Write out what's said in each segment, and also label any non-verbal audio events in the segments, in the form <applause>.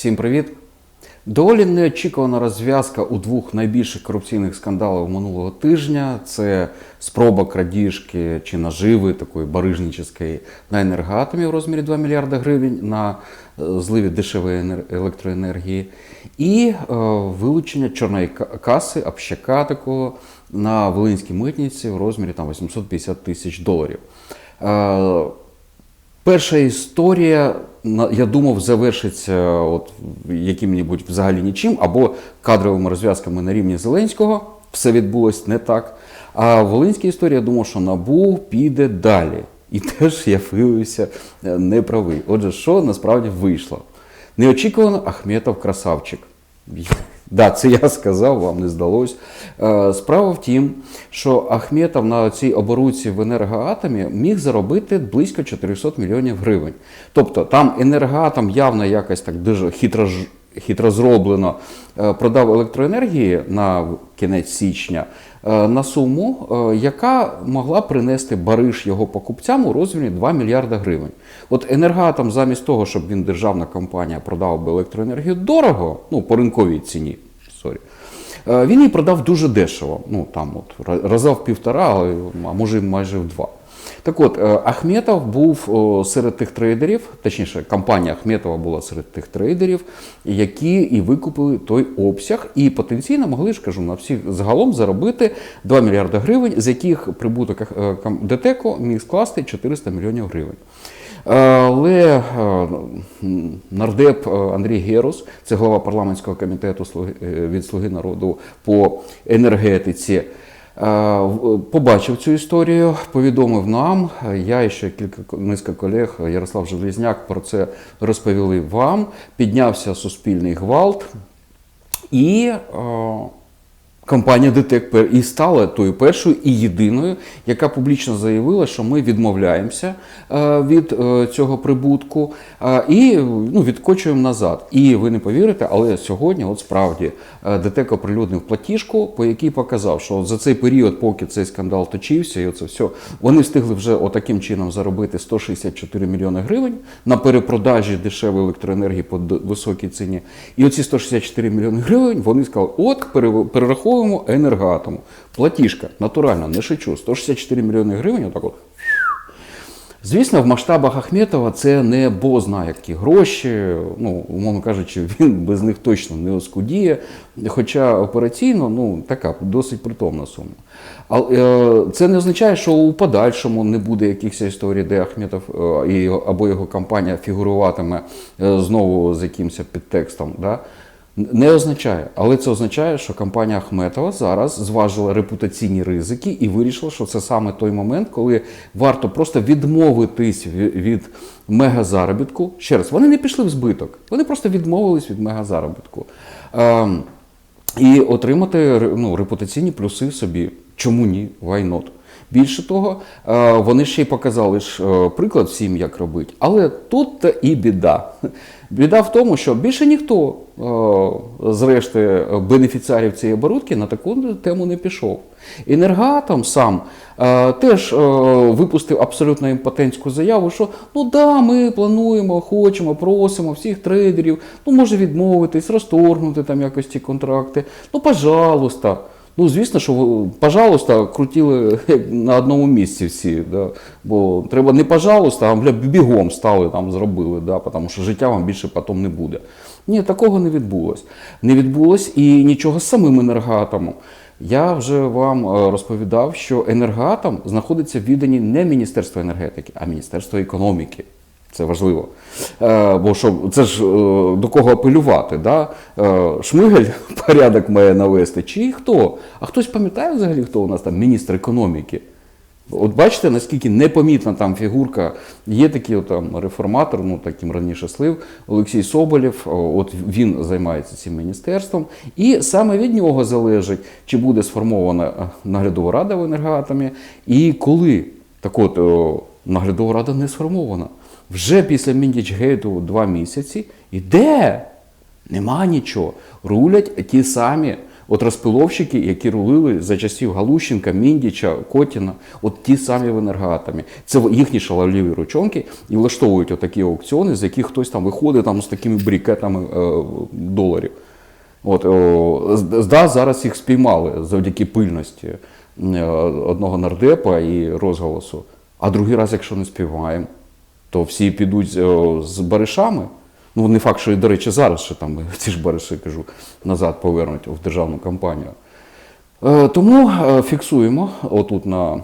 Всім привіт! Доволі неочікувана розв'язка у двох найбільших корупційних скандалів минулого тижня. Це спроба крадіжки чи наживи такої барижничської на енергоатомі в розмірі 2 мільярда гривень на е, зливі дешевої електроенергії, і е, вилучення чорної каси, общака такого на Волинській митниці в розмірі там 850 тисяч доларів. Е, Перша історія, я думав, завершиться от яким-небудь взагалі нічим, або кадровими розв'язками на рівні Зеленського. Все відбулось не так. А в Волинській історії я думав, що набу піде далі. І теж я виявився е, неправий. Отже, що насправді вийшло? Неочікувано Ахметов красавчик. Да, це я сказав, вам не здалось. Е, Справа в тім, що Ахметов на цій оборудці в енергоатомі міг заробити близько 400 мільйонів гривень. Тобто там енергоатом явно якось так дуже хитро, хитро зроблено е, продав електроенергії на кінець січня на суму, е, яка могла принести бариш його покупцям у розмірі 2 мільярда гривень. От енергоатом замість того, щоб він державна компанія продав би електроенергію дорого, ну по ринковій ціні, сорі. Е, Він її продав дуже дешево. Ну там от раза в півтора, а може майже в два. Так от, е, Ахметов був серед тих трейдерів, точніше, компанія Ахметова була серед тих трейдерів, які і викупили той обсяг, і потенційно могли ж кажу на всіх загалом заробити 2 мільярди гривень, з яких прибуток е, ДТЕКО міг скласти 400 мільйонів гривень. Е, Але нардеп Андрій Герус, це голова парламентського комітету «Слуги- е, від Слуги народу по енергетиці. Е, Побачив цю історію, повідомив нам. Я і ще кілька низка колег, Ярослав Железняк, про це розповіли вам. Піднявся суспільний гвалт, і е, компанія ДТЕК і стала тою першою і єдиною, яка публічно заявила, що ми відмовляємося е, від е, цього прибутку е, і ну, відкочуємо назад. І ви не повірите, але сьогодні, от справді, ДТЕК оприлюднив платіжку, по якій показав, що за цей період, поки цей скандал точився, і оце все, вони встигли вже отаким чином заробити 164 мільйони гривень на перепродажі дешевої електроенергії по високій ціні. І оці 164 мільйони гривень вони сказали, от пере- перераховуємо енергоатому. Платіжка, натурально, не шучу, 164 мільйони гривень, отак от. Звісно, в масштабах Ахметова це не бо знає які гроші. Ну, умовно кажучи, <laughs> він без них точно не оскудіє. Хоча операційно ну, така досить притомна сума. Але це не означає, що у подальшому не буде якихось історій, де Ахметов е, або його компанія фігуруватиме е, знову з якимось підтекстом. Да? Не означає, але це означає, що компанія Ахметова зараз зважила репутаційні ризики і вирішила, що це саме той момент, коли варто просто відмовитись від мегазаробітку. Ще раз, вони не пішли в збиток, вони просто відмовились від мегазаробітку. Ем, і отримати ну, репутаційні плюси собі. Чому ні? Why not? Більше того, е, вони ще й показали ж е, приклад всім, як робити. Але тут і біда. Біда в тому, що більше ніхто е, з решти бенефіціарів цієї оборудки на таку тему не пішов. Енергоатом сам теж випустив абсолютно імпотентську заяву, що ну да, ми плануємо, хочемо, просимо всіх трейдерів, ну може відмовитись, розторгнути там якось ці контракти. Ну, пожалуйста. Ну, звісно, що ви, пожалуйста, крутили на одному місці всі. Да? Бо треба не пожалуйста, а бля, бігом стали там, зробили, да? тому що життя вам більше потім не буде. Ні, такого не відбулось. Не відбулось і нічого з самим енергоатомом. Я вже вам е, розповідав, що енергоатом знаходиться в відданні не Міністерства енергетики, а Міністерства економіки. Це важливо. Е, бо що це ж е, до кого апелювати? Да? Е, Шмигель <laughs> порядок має навести, чи хто? А хтось пам'ятає взагалі, хто у нас там міністр економіки? От бачите, наскільки непомітна там фігурка. Є такий там реформатор, ну таким раніше слив, Олексій Соболєв. От він займається цим міністерством, і саме від нього залежить, чи буде сформована е, наглядова рада в енергоатомі, і коли. Так от, о, наглядова рада не сформована. Вже після Міндічгейту два місяці. І де? Нема нічого. Рулять ті самі От розпиловщики, які рулили за часів Галущенка, Міндіча, Котіна, от ті самі в енергоатомі. Це їхні шаловливі ручонки і влаштовують отакі аукціони, з яких хтось там виходить там з такими брикетами е, доларів. От, о, да, зараз їх спіймали завдяки пильності е, одного нардепа і розголосу. А другий раз, якщо не спіймаємо, то всі підуть з баришами. Ну, не факт, що до речі, зараз ще там <laughs> ці ж бариші, кажу, назад повернуть в державну компанію. Е, Тому е, фіксуємо отут на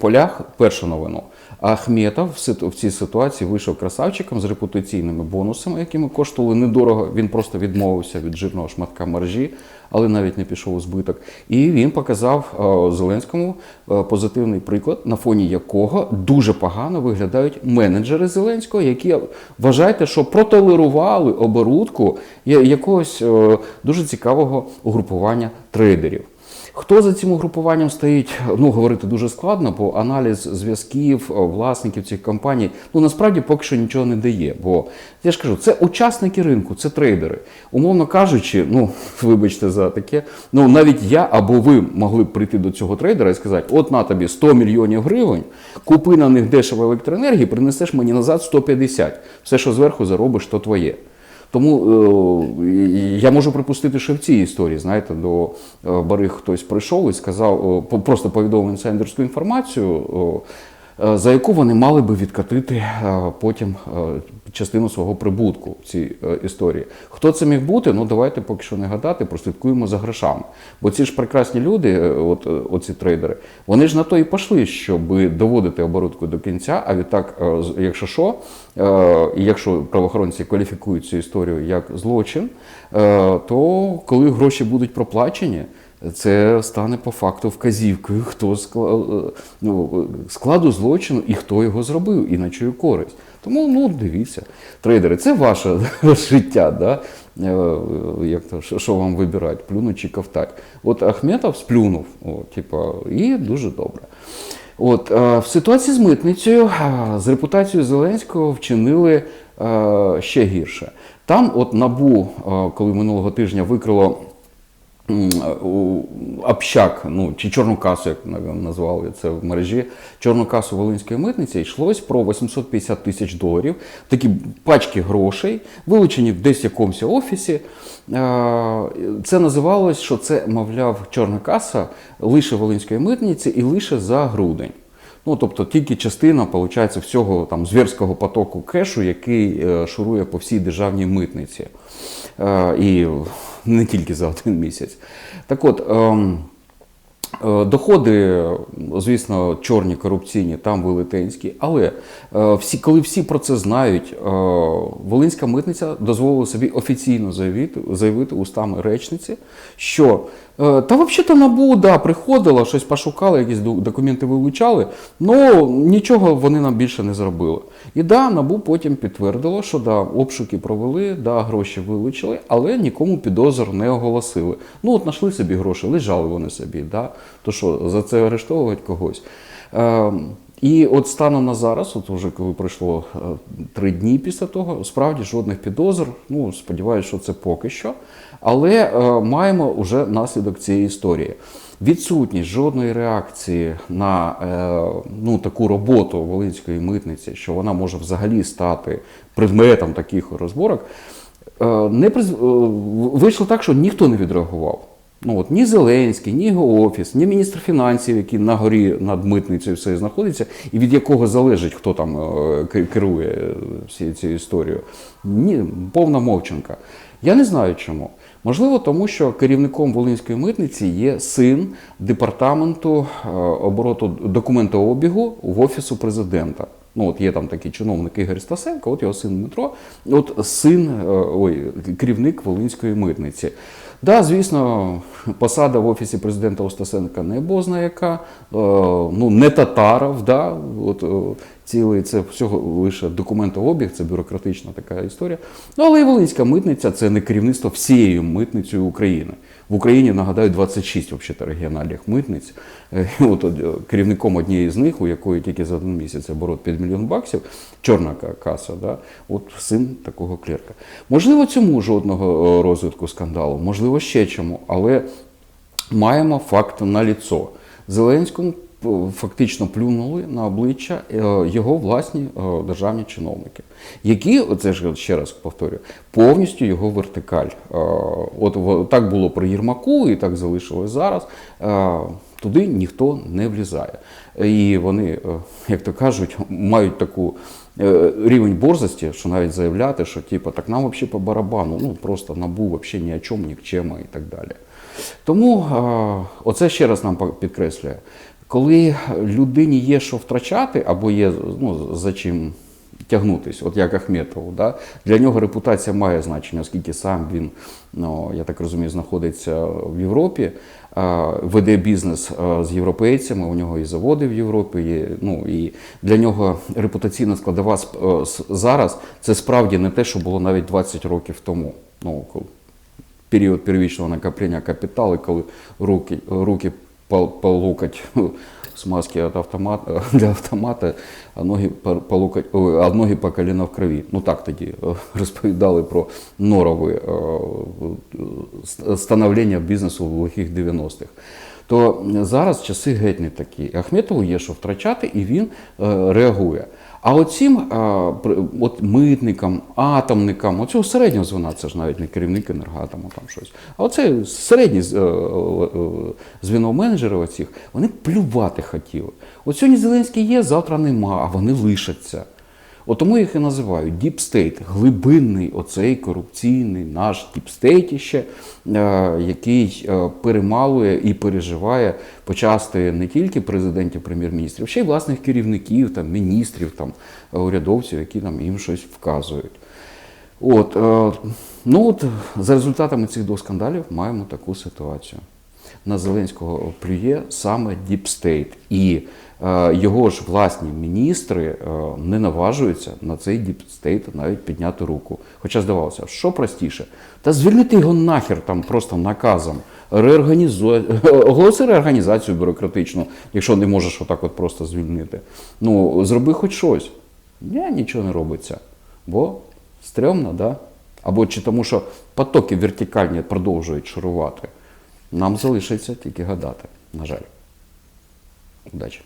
полях першу новину. Ахметов в цій ситуації вийшов красавчиком з репутаційними бонусами, якими коштували недорого. Він просто відмовився від жирного шматка маржі, але навіть не пішов у збиток. І він показав е, Зеленському е, позитивний приклад, на фоні якого дуже погано виглядають менеджери Зеленського, які вважаєте, що протолерували оборудку якогось е, дуже цікавого угрупування трейдерів. Хто за цим угрупуванням стоїть, ну говорити дуже складно, бо аналіз зв'язків е, власників цих компаній ну насправді поки що нічого не дає. Бо я ж кажу, це учасники ринку, це трейдери. Умовно кажучи, ну <laughs> вибачте за таке, ну навіть я або ви могли б прийти до цього трейдера і сказати: от на тобі 100 мільйонів гривень, купи на них дешево електроенергії, принесеш мені назад 150. Все, що зверху заробиш, то твоє. Тому е, я можу припустити, що в цій історії, знаєте, до е, бариг хтось прийшов і сказав, е, просто повідомив інсайдерську інформацію, за яку вони мали би відкатити е, потім е, частину свого прибутку в цій е, історії. Хто це міг бути? Ну давайте поки що не гадати, прослідкуємо за грошами. Бо ці ж прекрасні люди, е, от е, оці трейдери, вони ж на то і пішли, щоб доводити оборудку до кінця. А відтак, е, якщо що, е, і якщо правоохоронці кваліфікують цю історію як злочин, е, то коли гроші будуть проплачені. Це стане по факту вказівкою, хто скла- е, ну, складу злочину і хто його зробив, і на чию користь. Тому ну дивіться, трейдери, це ваше <laughs> життя, да? Е, як то, що- вам вибирати, плюнуть чи ковтать. От Ахметов сплюнув, о, типа, і дуже добре. От, е, в ситуації з митницею е, з репутацією Зеленського вчинили е, ще гірше. Там, от набу, е, коли минулого тижня викрило общак, ну чи чорну касу, як назвали це в мережі, чорну касу Волинської митниці, йшлось про 850 тисяч доларів, такі пачки грошей, вилучені в десь якомусь офісі. Це називалось, що це, мовляв, чорна каса лише Волинської митниці і лише за грудень. Ну, тобто тільки частина, виходить, всього там зверського потоку кешу, який е, шурує по всій державній митниці. Е, і не тільки за один місяць. Так от, ем, е, доходи, звісно, чорні, корупційні, там велетенські, але всі, коли всі про це знають, Волинська митниця дозволила собі офіційно заявити, заявити устами речниці, що та взагалі-то НАБУ да, приходила, щось пошукала, якісь документи вилучали, але нічого вони нам більше не зробили. І да, НАБУ потім підтвердило, що да, обшуки провели, да, гроші вилучили, але нікому підозр не оголосили. Ну, от знайшли собі гроші, лежали вони собі. Да? То що, за це арештовувати когось? Е, і от станом на зараз, от уже коли пройшло е, три дні після того, справді жодних підозр. Ну, сподіваюся, що це поки що. Але е, маємо вже наслідок цієї історії. Відсутність жодної реакції на е, ну, таку роботу Волинської митниці, що вона може взагалі стати предметом таких розборок, е, не приз... е, вийшло так, що ніхто не відреагував. Ну, от, ні Зеленський, ні його офіс, ні міністр фінансів, який на горі над митницею все знаходиться, і від якого залежить, хто там е, керує е, всією цією історією. Ні, повна мовчанка. Я не знаю чому. Можливо, тому що керівником Волинської митниці є син департаменту е, обороту документообігу в офісу президента. Ну, от є там такий чиновник Ігор Стасенко, от його син Дмитро, от син, ой, керівник Волинської митниці. Да, звісно, посада в офісі президента Остасенка не бозна яка, е, ну не татаров, да, от, е, цілий, це всього лише документообіг, це бюрократична така історія. Ну, але і Волинська митниця це не керівництво всією митницею України. В Україні, нагадаю, 26 взагалі, регіональних митниць. Е, От, от, керівником однієї з них, у якої тільки за один місяць оборот 5 мільйон баксів, чорна каса, да? от син такого клерка. Можливо, цьому жодного розвитку скандалу, можливо, ще чому, але маємо факт на ліцо. Зеленському е, фактично плюнули на обличчя е, його власні е, державні чиновники, які, оце ж ще раз повторюю, повністю його вертикаль. От так було при Єрмаку, і так залишилось зараз. Туди ніхто не влізає. І вони, як то кажуть, мають таку рівень борзості, що навіть заявляти, що типу, так нам взагалі по барабану, ну просто набув взагалі ні о чому, ні к чому і так далі. Тому е, оце ще раз нам підкреслює, коли людині є що втрачати, або є ну, за чим тягнутись, от як Ахметову, да? для нього репутація має значення, оскільки сам він, ну, я так розумію, знаходиться в Європі, е, веде бізнес е, з європейцями, у нього і заводи в Європі є. Ну, і для нього репутаційна складова зараз це справді не те, що було навіть 20 років тому. Ну, період первічного накоплення капіталу, коли руки, руки по, по локоть <laughs> смазки від автомата, <laughs> для автомата, а ноги по, по локоть, а ноги по коліна в крові. Ну так тоді е, розповідали про норове е, е, становлення бізнесу в лихих 90-х. То зараз часи геть не такі. Ахметову є що втрачати, і він е, реагує. А оцім от митникам, атомникам, оцього середнього звена, це ж навіть не керівник енергоатому там щось. А оце середні е, е, е, звіно менеджерів оцих, вони плювати хотіли. От сьогодні Зеленський є, завтра нема, а вони лишаться. От тому їх і називають State, глибинний оцей корупційний наш діпстейтіще, який е, перемалує і переживає почасти не тільки президентів, прем'єр-міністрів, ще й власних керівників, там, міністрів, там, урядовців, які там їм щось вказують. От, е, ну от, за результатами цих двох скандалів маємо таку ситуацію. На Зеленського плює саме State. І е, його ж власні міністри е, не наважуються на цей State навіть підняти руку. Хоча здавалося, що простіше? Та звільнити його нахер там просто наказом. Реорганізуй, оголоси реорганізацію бюрократичну, якщо не можеш отак от просто звільнити. Ну, зроби хоч щось. Ні, нічого не робиться. Бо стрьомно, да? Або чи тому, що потоки вертикальні продовжують шарувати. Нам залишиться тільки гадати, на жаль. Удачі.